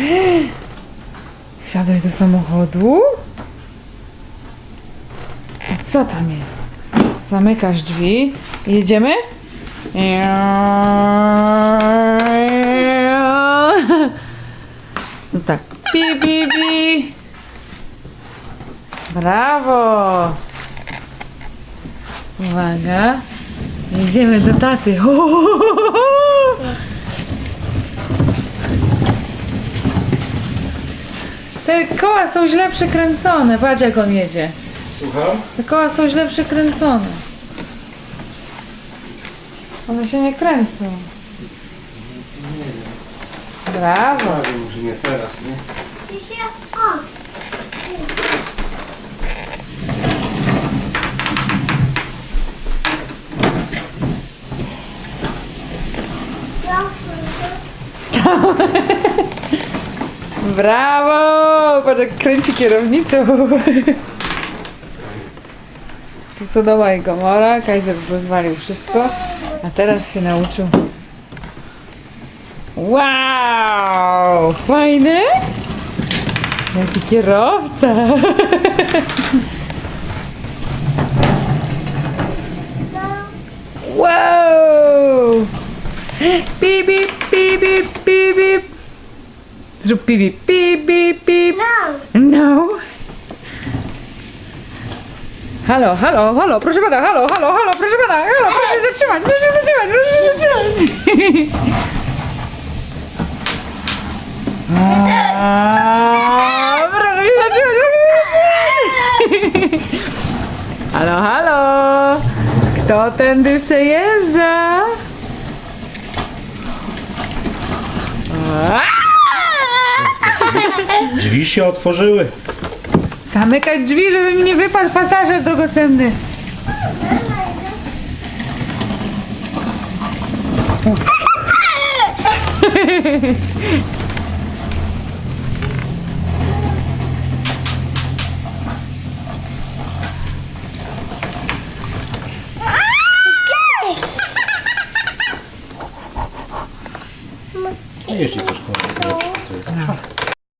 Wsiadłeś do samochodu? A co tam jest? Zamykasz drzwi. Jedziemy? No tak. Bi, bi, bi. Brawo. Uwaga. Jedziemy do taty. Ho, ho, ho, ho, Te koła są źle przykręcone. Patrz jak on jedzie. Słucham? Te koła są źle przykręcone. One się nie kręcą. Brawo. Ale może nie teraz, nie? Brawo! Patrz jak kręci kierownicą. Tu Sodoma i Gomora. Kaiser rozwalił wszystko. A teraz się nauczył. Wow! Fajny? Jaki kierowca! Wow! Bip, bip, bip, bip, bip. Zrób bip, bip, bip, bip. No. Halo, halo, halo, proszę pana, halo, halo, halo, proszę pana, halo, proszę zatrzymać, proszę zatrzymać, proszę zatrzymać. A, Proszę się zatrzymać, proszę się zatrzymać. Halo, halo, kto tędy przejeżdża? A! Drzwi się otworzyły. Zamykać drzwi, żeby mi nie wypadł pasażer drogocenny. Jeździ też